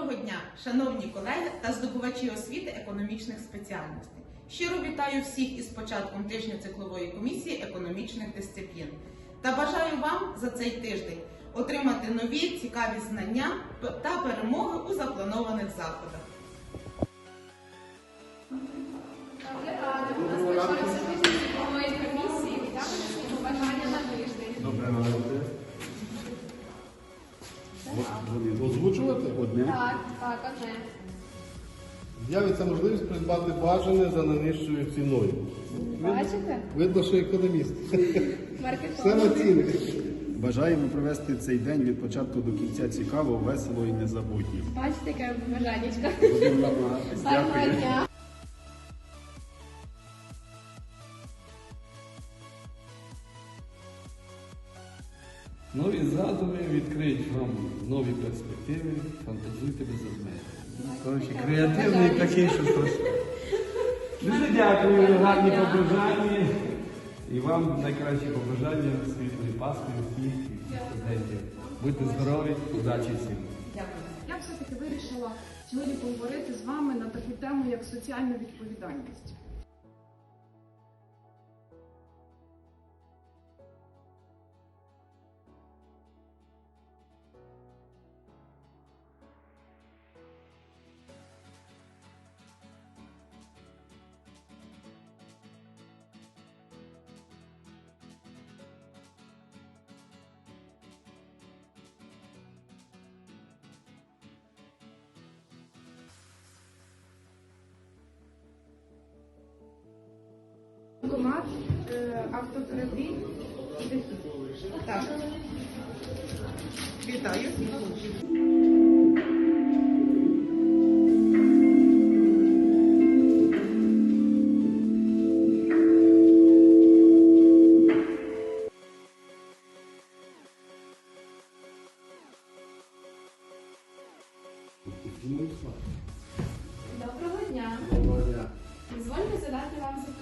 Доброго дня, шановні колеги та здобувачі освіти економічних спеціальностей. Щиро вітаю всіх із початком тижня циклової комісії економічних дисциплін та бажаю вам за цей тиждень отримати нові цікаві знання та перемоги у запланованих заходах. Так, так. З'явиться можливість придбати бажане за найнижчою ціною. Бачите? Видно, що економіст. Все на ціни. Бажаємо провести цей день від початку до кінця цікаво, весело і незабутньо. Бачите, яке бажанечко. Будемо. Дякую. Задуми відкриють вам нові перспективи, фантазуйте без обмежень. Креативний такий, що страшно. Дуже дякую, гарні побажання. І вам найкращі побажання світлої Пасхи всіх студентів. Будьте здорові, удачі всім. Дякую. Я все-таки вирішила сьогодні поговорити з вами на таку тему, як соціальна відповідальність. Банкомат, е, автотерапій, Так. Вітаю.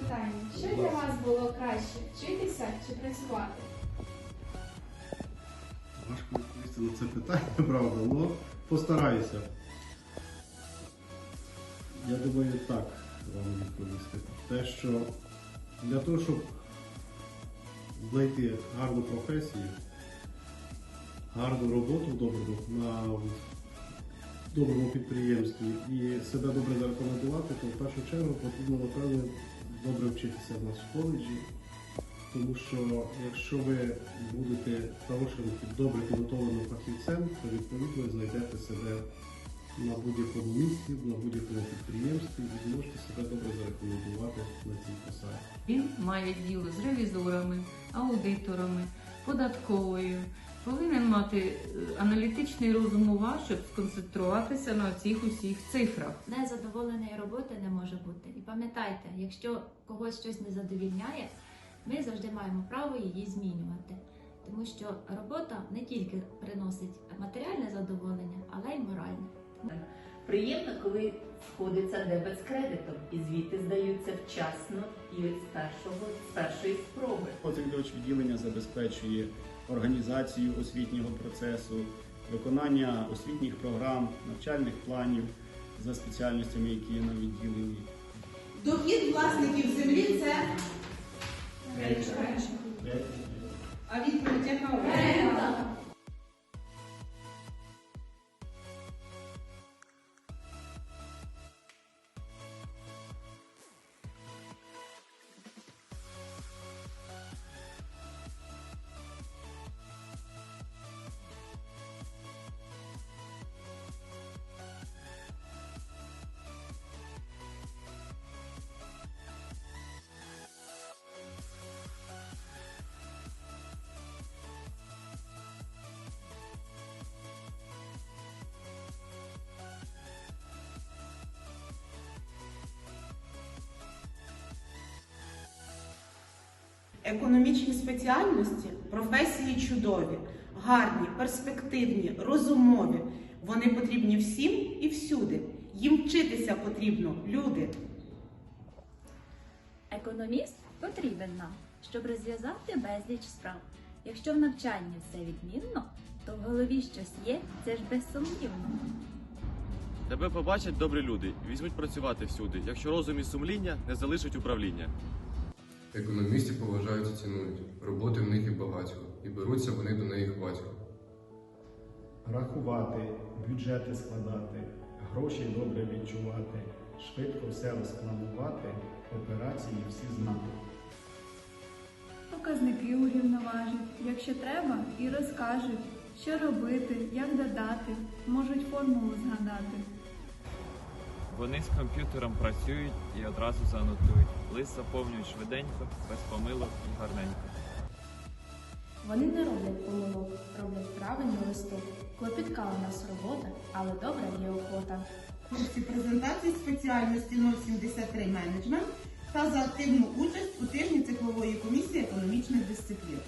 Запитання. Що для вас було краще? Вчитися чи працювати? Важко відповісти на це питання, правда, але постараюся. Я думаю, так вам відповісти. Те, що для того, щоб знайти гарну професію, гарну роботу в доброму, на доброму підприємстві і себе добре зарекомендувати, то в першу чергу потрібно, напевно, добре вчитися в нас в коледжі. Тому що якщо ви будете хорошим, добре підготовленим фахівцем, то відповідно ви знайдете себе на будь-якому місці, на будь-якому підприємстві і зможете себе добре зарекомендувати на цій посаді. Він має діло з ревізорами, аудиторами, податковою. Повинен мати е, аналітичний розум у вас, щоб сконцентруватися на цих усіх цифрах. Незадоволеної роботи не може бути. І пам'ятайте, якщо когось щось не задовільняє, ми завжди маємо право її змінювати. Тому що робота не тільки приносить матеріальне задоволення, але й моральне. Приємно, коли сходиться дебет з кредитом, і звіти здаються вчасно і з першого з першої спроби. Потрібно відділення забезпечує організацію освітнього процесу, виконання освітніх програм, навчальних планів за спеціальностями, які є на відділенні. Дохід власників землі це. А відповідь яка? Економічні спеціальності професії чудові, гарні, перспективні, розумові. Вони потрібні всім і всюди. Їм вчитися потрібно, люди. Економіст потрібен нам, щоб розв'язати безліч справ. Якщо в навчанні все відмінно, то в голові щось є, це ж безсумнівно. Тебе побачать добрі люди візьмуть працювати всюди, якщо розум і сумління не залишать управління. Економістів поважають і цінують. Роботи в них і багатько, і беруться вони до неї хватько. Рахувати, бюджети складати, гроші добре відчувати, швидко все розпланувати, операції всі знати. Показники урівноважать, якщо треба, і розкажуть, що робити, як додати, можуть формулу згадати. Вони з комп'ютером працюють і одразу занотують. Лист заповнюють швиденько, без помилок і гарненько. Вони не роблять помилок, роблять правильно листок. Клопітка у нас робота, але добра є охота. Курсі презентації спеціальності 073 менеджмент та за активну участь у тижні циклової комісії економічних дисциплін.